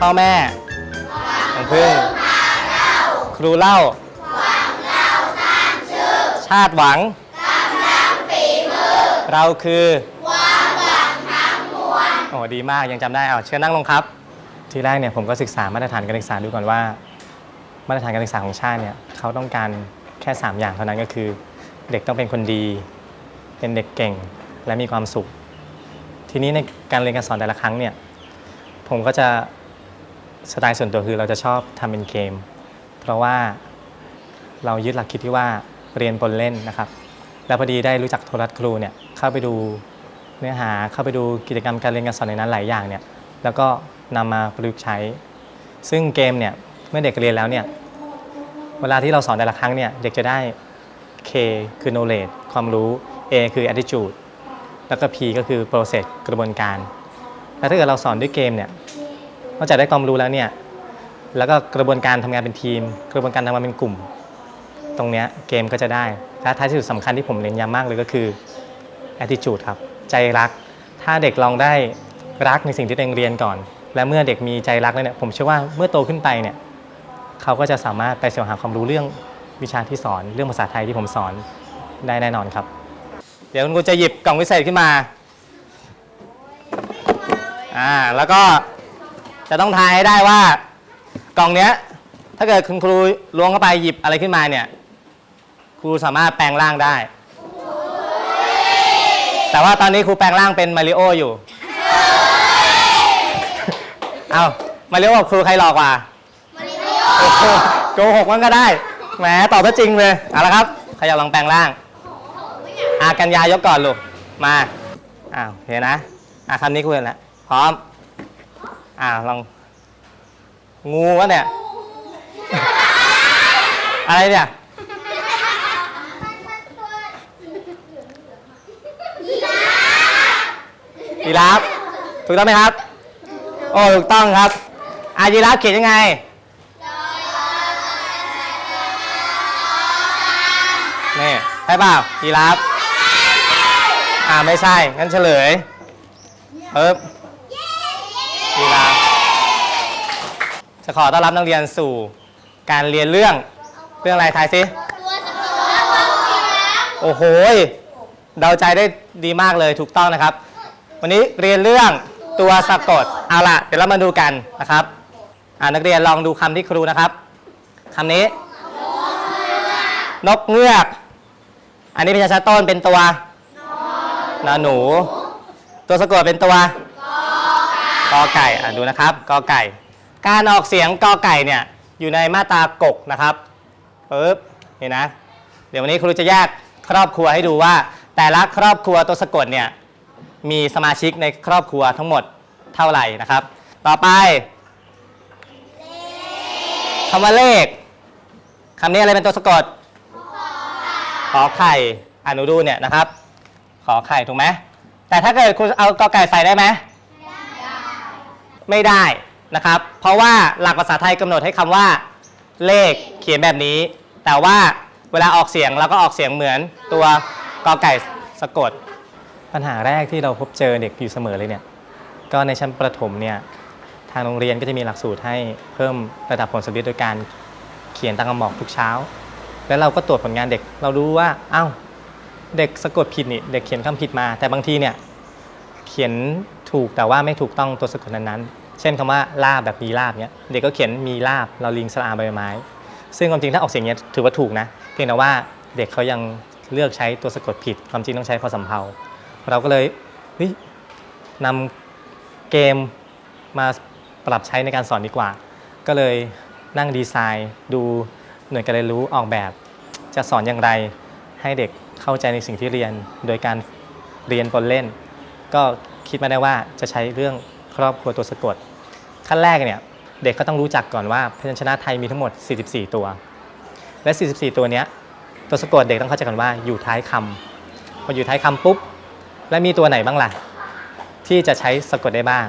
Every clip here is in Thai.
พ่อแม่ของพึ่งครูเล่า ชาติหวัง เราคือความหวังทั้งมวลโอ้ดีมากยังจำได้เอาเชิญนั่งลงครับ ทีแรกเนี่ยผมก็ศึกษามาตรฐานการศึกษาดูก่อนว่า มาตรฐานการศึกษาของชาติเนี่ยเขาต้องการแค่ 3 อย่างเท่านั้นก็คือ เด็กต้องเป็นคนดี เป็นเด็กเก่งและมีความสุข ทีนี้ในการเรียนการสอนแต่ละครั้งเนี่ยผมก็จะ สไตล์ส่วนตัวคือเราจะชอบทำเป็นเกม เพราะว่าเรายึดหลักคิดที่ว่าเรียนบนเล่นนะครับ แล้วพอดีได้รู้จักโทรทัศน์ครูเนี่ยเข้าไปดูเนื้อหาเข้าไปดูกิจกรรมการเรียนการสอนในนั้นหลายอย่างเนี่ยแล้วก็นำมาประยุกต์ใช้ ซึ่งเกมเนี่ยเมื่อเด็กเรียนแล้วเนี่ยเวลาที่เราสอนแต่ละครั้งเนี่ยเด็กจะได้ K คือ knowledge ความรู้ A คือ attitude แล้วก็ P ก็คือ process กระบวนการ แล้วถ้าเกิดเราสอนด้วยเกมเนี่ย นอกจากได้ความรู้แล้วเนี่ยแล้วก็กระบวนการทำงานเป็นทีม กระบวนการทำงานเป็นกลุ่ม ตรงเนี้ยเกมก็จะได้และท้ายที่สุดสำคัญที่ผมเน้นย้ำมากเลยก็คือ attitude ครับ ใจรัก ถ้าเด็กลองได้รักในสิ่งที่ตัวเองเรียนก่อน และเมื่อเด็กมีใจรักแล้วเนี่ยผมเชื่อว่าเมื่อโตขึ้นไปเนี่ยเขาก็จะสามารถไปแสวงหาความรู้เรื่องวิชาที่สอน เรื่องภาษาไทยที่ผมสอนได้แน่นอนครับ เดี๋ยวคุณครูจะหยิบกล่องวิเศษขึ้นมาอ่าแล้วก็ จะต้องทายให้ได้ว่ากล่องเนี้ย ถ้าเกิดคุณครูล้วงเข้าไปหยิบอะไรขึ้นมาเนี่ย ครูสามารถแปลงร่างได้ แต่ว่าตอนนี้ครูแปลงร่างเป็นมาริโออยู่ เอามาริโอกับครูใครหลอกกว่า มาริโอโกหกมันก็ได้ แหมตอบซะจริงเลย เอาละครับ ใครอยากลองแปลงร่าง อากัญญายกก่อนลูก มา อ้าวเห็นนะ อะคำนี้ครูเห็นแล้ว พร้อม อ่าลองงูวะเนี่ย อะไรเนี่ย ยีราฟถูกต้องไหมครับ โอ้ถูกต้องครับอายีราฟเขียนยังไงนี่ใช่เปล่ายีราฟอ่าไม่ใช่งั้นเฉลยเอิบยีราฟ จะขอต้อนรับนักเรียนสู่การเรียนเรื่องเรื่องอะไรทายสิโอ้โหเดาใจได้ดีมากเลยถูกต้องนะครับ วันนี้เรียนเรื่องตัวสะกดเอาล่ะเดี๋ยวเรามาดูกันนะครับอ่านักเรียนลองดูคำที่ครูนะครับคำนี้ นกเงือก อันนี้เป็นชาต้นเป็นตัวนอนหนู ตัวสะกดเป็นตัวกอไก่อะดูนะครับกอไก่ การออกเสียงกอไก่เนี่ยอยู่ในมาตรากกนะครับปึ๊บนี่นะ เดี๋ยววันนี้ครูจะแยกครอบครัวให้ดูว่า แต่ละครอบครัวตัวสะกดเนี่ยมีสมาชิกในครอบครัวทั้งหมดเท่าไหร่นะครับ ต่อไปคำว่าเลขคำนี้อะไรเป็นตัวสะกด ขอไข่อนูดูเนี่ยนะครับ ขอไข่ถูกไหมแต่ถ้าเกิดคุณเอากอไก่ใส่ได้ไหมไม่ได้ นะครับ เพราะว่าหลักภาษาไทยกำหนดให้คำว่า เลขเขียนแบบนี้ แต่ว่าเวลาออกเสียงเราก็ออกเสียงเหมือนตัวกอไก่สะกด ปัญหาแรกที่เราพบเจอเด็กอยู่เสมอเลยเนี่ยก็ในชั้นประถมเนี่ยทางโรงเรียนก็จะมีหลักสูตรให้เพิ่มระดับผลสำเร็จโดยการเขียนตามคำบอกทุกเช้า แล้วเราก็ตรวจผลงานเด็กเรารู้ว่าเอ้าเด็กสะกดผิดนี่เด็กเขียนคำผิดมา แต่บางทีเนี่ยเขียนถูกแต่ว่าไม่ถูกต้องตัวสะกดนั้นๆ เช่นคำว่าลาบแบบมีลาบเนี่ยเด็กก็เขียนมีลาบเราลิงสระอาใบไม้ ซึ่งความจริงถ้าออกเสียงเนี้ยถือว่าถูกนะ เพียงแต่ว่าเด็กเขายังเลือกใช้ตัวสะกดผิด ความจริงต้องใช้พอสำเพาเราก็เลยเฮ้ยนำเกมมาปรับใช้ในการสอนดีกว่า ก็เลยนั่งดีไซน์ ดูหน่วยการเรียนรู้ออกแบบ จะสอนอย่างไรให้เด็กเข้าใจในสิ่งที่เรียน โดยการเรียนบนเล่น ก็คิดมาได้ว่าจะใช้เรื่อง ครอบครัวตัวสะกด ขั้นแรกเนี่ยเด็กก็ต้องรู้จักก่อนว่าพยัญชนะไทยมีทั้งหมด 44 ตัว และ 44 ตัวเนี้ยตัวสะกดเด็กต้องเข้าใจก่อนว่าอยู่ท้ายคำพออยู่ท้ายคำปุ๊บแล้วมีตัวไหนบ้างล่ะที่จะใช้สะกดได้บ้าง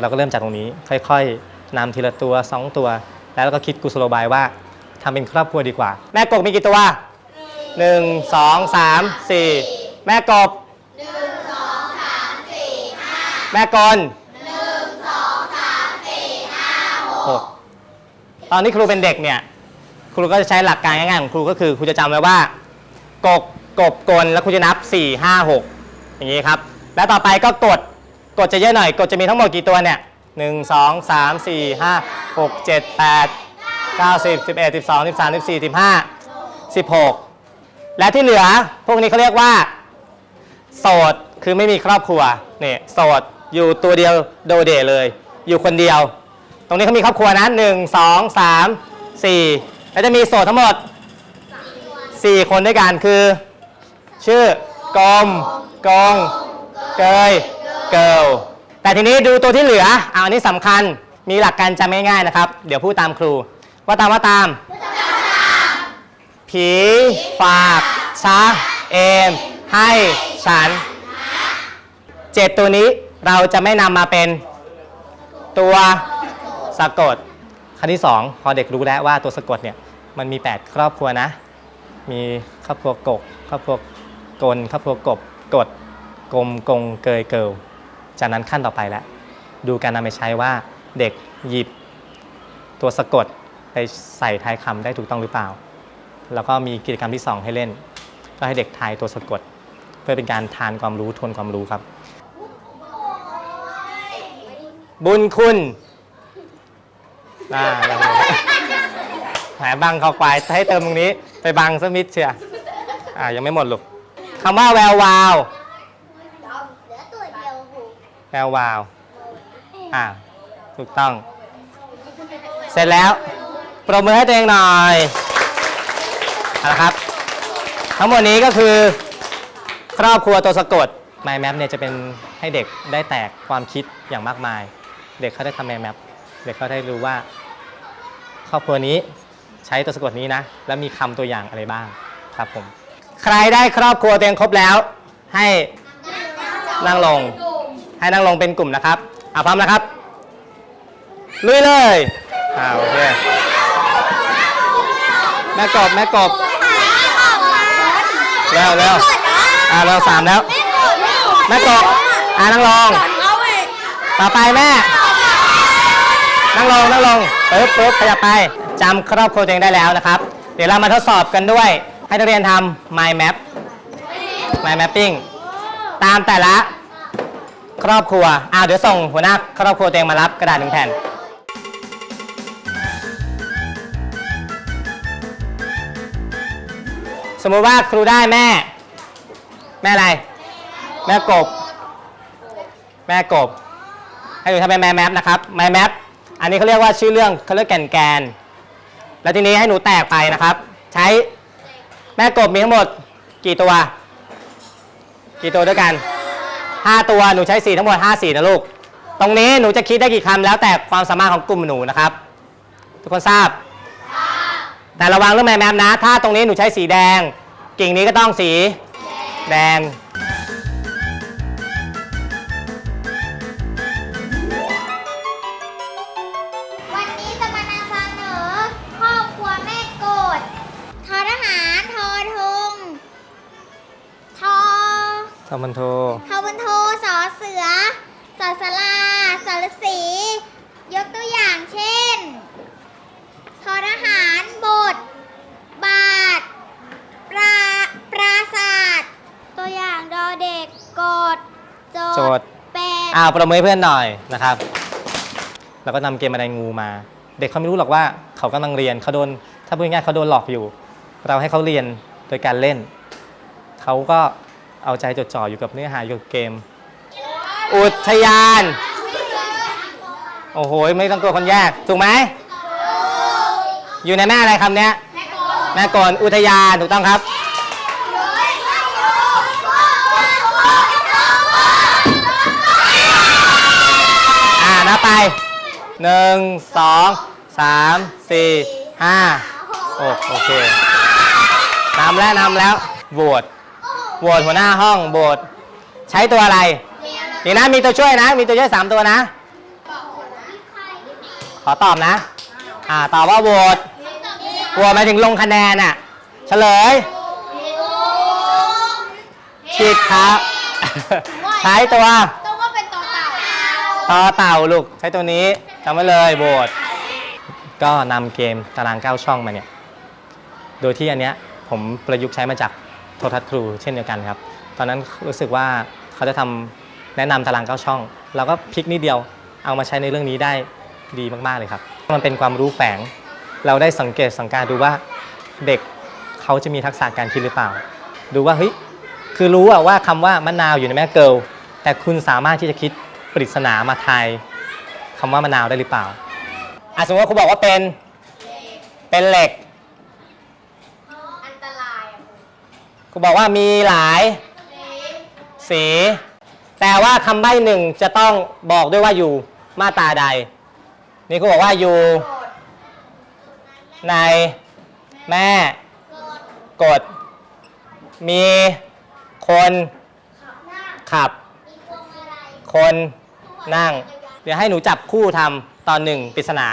เราก็เริ่มจากตรงนี้ ค่อยๆนำทีละตัว 2 ตัว แล้วเราก็คิดกุศโลบายว่าทำเป็นครอบครัวดีกว่า แม่กบมีกี่ตัว 1 2 3 4 แม่กบแม่กล ตอนที่ครูเป็นเด็กเนี่ยครูก็จะใช้หลักการง่ายๆของครูก็คือครูจะจำไว้ว่ากกกบกลแล้วครูจะนับ 4 5 6 อย่างนี้ครับ แล้วต่อไปก็กดกดจะเยอะหน่อย กดจะมีทั้งหมดกี่ตัวเนี่ย1 2 3 4 5 6 7 8 9 10 11 12 13 14 15 16และที่เหลือพวกนี้เขาเรียกว่า โสดคือไม่มีครอบครัวเนี่ยโสดอยู่ตัวเดียวโดดเด่เลย อยู่คนเดียว ตรงนี้เขามีครอบครัวนะหนึ่งสองสามสี่แล้วจะมีโสดทั้งหมดสี่คนด้วยกันคือ ชื่อกลมกงเกยเกิลแต่ทีนี้ดูตัวที่เหลือเอาอันนี้สำคัญมีหลักการจำง่ายๆนะครับ เดี๋ยวพูดตามครู ว่าตามว่าตาม ผีฝากช้าเอม ให้ฉันเจ็ดตัวนี้เราจะไม่นำมาเป็นตัว สะกดขั้นที่สองพอเด็กรู้แล้วว่าตัวสะกดเนี่ยมันมี 8 ครอบครัวนะ มีครอบครัวกก ครอบครัวกล ครอบครัวกบกดกลมกงเกยเกิลจากนั้นขั้นต่อไปแล้วดูการนำไปใช้ว่าเด็กหยิบ ตัวสะกดไปใส่ท้ายคำได้ถูกต้องหรือเปล่า แล้วก็มีกิจกรรมที่ 2 ให้เล่น ก็ให้เด็กทายตัวสะกด เพื่อเป็นการทานความรู้ทวนความรู้ครับ บุญคุณ อ่ายังไงแหมบังเข้าไปให้เติมตรงนี้ ไปบังสมิธเชียอ่ายังไม่หมดลูกคำว่าแวววาว เหลือตัวเดียวหูแวววาว อ่า ถูกต้อง เสร็จแล้ว ปรบมือให้ตัวเองหน่อยเอาละครับ ทั้งหมดนี้ก็คือครอบครัวตัวสะกด My Map เนี่ยจะเป็นให้เด็กได้แตกความคิดอย่างมากมาย เด็กเขาได้ทำ My Map เด็กเขาได้รู้ว่าครอบครัวนี้ใช้ตัวสะกดนี้นะ แล้วมีคำตัวอย่างอะไรบ้างครับผม ใครได้ครอบครัวตัวเองครบแล้ว ให้นั่งลง ให้นั่งลงเป็นกลุ่มนะครับอะพร้อมนะครับลุยเลยอ่าโอเคแม่กบแม่กบเร็วเร็วอ่าเร็วสามแล้วแม่กบอ่านั่งลงต่อไปแม่ นั่งลงนั่งลงปึ๊บปึ๊บขยับไปจำครอบครัวตัวเองได้แล้วนะครับ เดี๋ยวเรามาทดสอบกันด้วย ให้นักเรียนทำ mind map mind mapping ตามแต่ละครอบครัวอ้าวเดี๋ยวส่งหัวหน้าครอบครัวตัวเองมารับกระดาษหนึ่งแผ่นสมมุติว่าครูได้แม่ แม่อะไร แม่กบ แม่กบ ให้หนูทำเป็นแม่แมปนะครับแม่แมป อันนี้เขาเรียกว่าชื่อเรื่องเขาเรียกแก่นแกน แล้วทีนี้ให้หนูแตกไปนะครับ ใช้แม่กบมีทั้งหมดกี่ตัว กี่ตัวด้วยกัน 5 ตัวหนูใช้สีทั้งหมด5สีนะลูก ตรงนี้หนูจะคิดได้กี่คำแล้วแต่ความสามารถของกลุ่มหนูนะครับ ทุกคนทราบ แต่ระวังเรื่องแมแมปนะ ถ้าตรงนี้หนูใช้สีแดง กิ่งนี้ก็ต้องสีแดง ทอมันโททอบันโทสอเสือสอสลาสรสียกตัวอย่างเช่นทอทหารบท บาท ปราปราศาสตร์ตัวอย่างดอเด็กกดโจโจททย์ย์เป็ดอ่าประเมินเพื่อนหน่อยนะครับ แล้วก็นำเกมอะไรงูมา เด็กเขาไม่รู้หรอกว่าเขากำลังเรียนเขาโดนถ้าพูดง่ายๆเขาโดนหลอกอยู่ เราให้เขาเรียนโดยการเล่น เขาก็ เอาใจจดจ่ออยู่กับเนื้อหาอยู่กับเกม อุทยาน โอ้โห ไม่ต้องตัวคนแยกถูกไหม อยู่ในแม่อะไรคำเนี้ยแม่กลอุทยานถูกต้องครับ อ่านับไปหนึ่งสองสามสี่ห้าหกโอเคนำแล้วนำแล้วโหวต โหวตหัวหน้าห้องโหวตใช้ตัวอะไรเดี๋ยวนะมีตัวช่วยนะ มีตัวช่วยสามตัวนะ ขอตอบนะ อ่าตอบว่าโหวตโหวตหมายถึงลงคะแนนอะ เฉลยผิดครับ ใช้ตัวต้องว่าเป็นตัวเต่าต่อเต่าลูกใช้ตัวนี้จำไว้เลยโบดก็นำเกมตาราง 9 ช่องมาเนี่ย โดยที่อันเนี้ยผมประยุกต์ใช้มาจาก โทรทัศน์ครูเช่นเดียวกันครับ ตอนนั้นรู้สึกว่าเขาจะทำแนะนำตาราง9ช่อง เราก็พลิกนิดเดียวเอามาใช้ในเรื่องนี้ได้ดีมากๆเลยครับ มันเป็นความรู้แฝง เราได้สังเกตสังการดูว่าเด็กเขาจะมีทักษะการคิดหรือเปล่า ดูว่าเฮ้ยคือรู้ว่าคำว่ามะนาวอยู่ในแม่เกิลแต่คุณสามารถที่จะคิดปริศนามาทายคำว่ามะนาวได้หรือเปล่าอะสมมติว่าครูบอกว่าเป็นเป็นเหล็ก อันตราย ครูบอกว่ามีหลายสี แต่ว่าคำใบ้หนึ่งจะต้องบอกด้วยว่าอยู่มาตราใด นี่ครูบอกว่าอยู่ในแม่กด มีคนขับ คนนั่ง เดี๋ยวให้หนูจับคู่ทำตอนหนึ่งปริศนา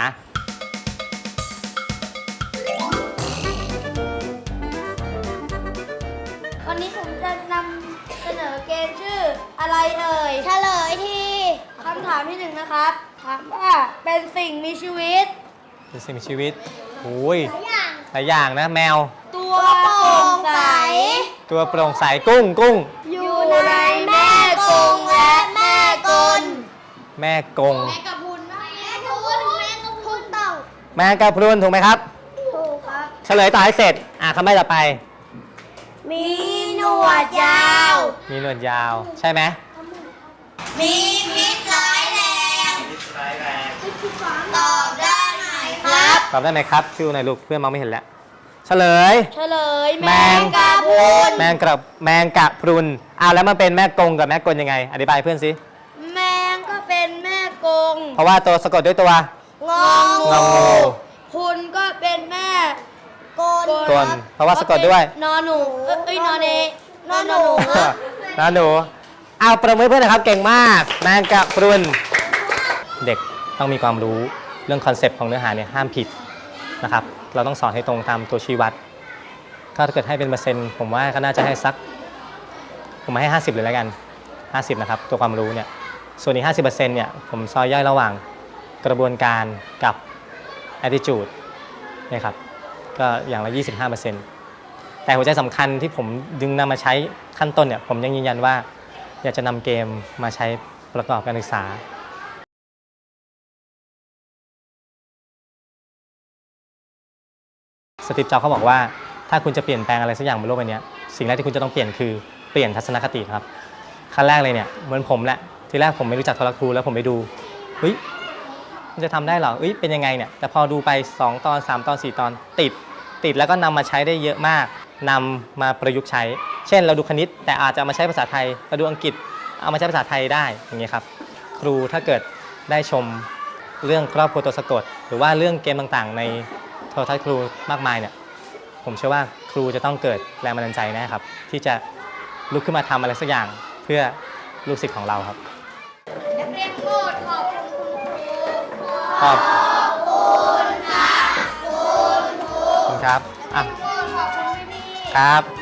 ครับถามว่าเป็นสิ่งมีชีวิต เป็นสิ่งมีชีวิตโอ้ยหลายอย่างหลายอย่างนะแมว ตัวโปร่งใส ตัวโปร่งใสกุ้งกุ้ง อยู่ในแม่กงและแม่กลแม่กง แมงกะพรุนแมงกะพรุนแมงกะพรุนเต่าแมงกะพรุนถูกไหมครับ ถูกครับ เฉลยต่อให้เสร็จ อะคำใบ้ต่อไป มีหนวดยาว มีหนวดยาว ใช่ไหมมีพิษร้ายแรง ตอบได้ไหมครับ ตอบได้ไหมครับชื่อหน่อยลูกเพื่อนมองไม่เห็นแล้ว เฉลย เฉลยแมงกะพรุนแมงกระแมงกะพรุนอ้าวแล้วมันเป็นแม่กงกับแม่กลยังไง อธิบายเพื่อนสิแมงก็เป็นแม่กงเพราะว่าตัวสะกดด้วยตัว งองงองูคุณก็เป็นแม่กลกลเพราะว่าสะกดด้วย นอหนูเอ้ยเอ้ยนอเนนอหนูนะหนูเอาประมือเพื่อนนะครับเก่งมากแมงกะพรุน เด็กต้องมีความรู้เรื่องคอนเซปต์ของเนื้อหาเนี่ยห้ามผิด นะครับ เราต้องสอนให้ตรงตามตัวชี้วัดก็ถ้าเกิดให้เป็นเปอร์เซ็นต์ผมว่าก็น่าจะให้สัก ผมให้ 50 เลยแล้วกัน 50 นะครับ ตัวความรู้เนี่ย ส่วนอีก50%เนี่ย ผมซอยย่อยระหว่างกระบวนการกับ attitude นี่ครับ ก็อย่างละ 25%แต่หัวใจสำคัญที่ผมดึงนำมาใช้ขั้นต้นเนี่ย ผมยังยืนยันว่า อยากจะนำเกมมาใช้ประกอบการศึกษา สตีฟจ็อบเขาบอกว่า ถ้าคุณจะเปลี่ยนแปลงอะไรสักอย่างบนโลกใบนี้สิ่งแรกที่คุณจะต้องเปลี่ยนคือเปลี่ยนทัศนคติครับขั้นแรกเลยเนี่ยเหมือนผมแหละทีแรกผมไม่รู้จักโทรครูแล้วผมไปดูเฮ้ยมันจะทำได้หรอเอ้ยเป็นยังไงเนี่ยแต่พอดูไป 2 ตอน 3 ตอน 4 ตอนติด ติดแล้วก็นำมาใช้ได้เยอะมากนำมาประยุกต์ใช้ เช่น เราดูคณิต แต่อาจจะามาใช้ภาษาไทยเราดูอังกฤษเอามาใช้ภาษาไทยได้อย่างเงี้ยครับครูถ้าเกิดได้ชมเรื่องครอบครัวตัวสะกด หรือว่าเรื่องเกมต่างๆ ใน โทรทัศน์ครูมากมายเนี่ยผมเชื่อว่าครูจะต้องเกิดแรงบันดาลใจแนะครับ ที่จะลุกขึ้นมาทำอะไรสักอย่างเพื่อลูกศิษย์ของเราครับนักเรียนโปรดขอบคุณคุณครูขอบคุณครับอะโปรดขอบคุณพี่ๆครับ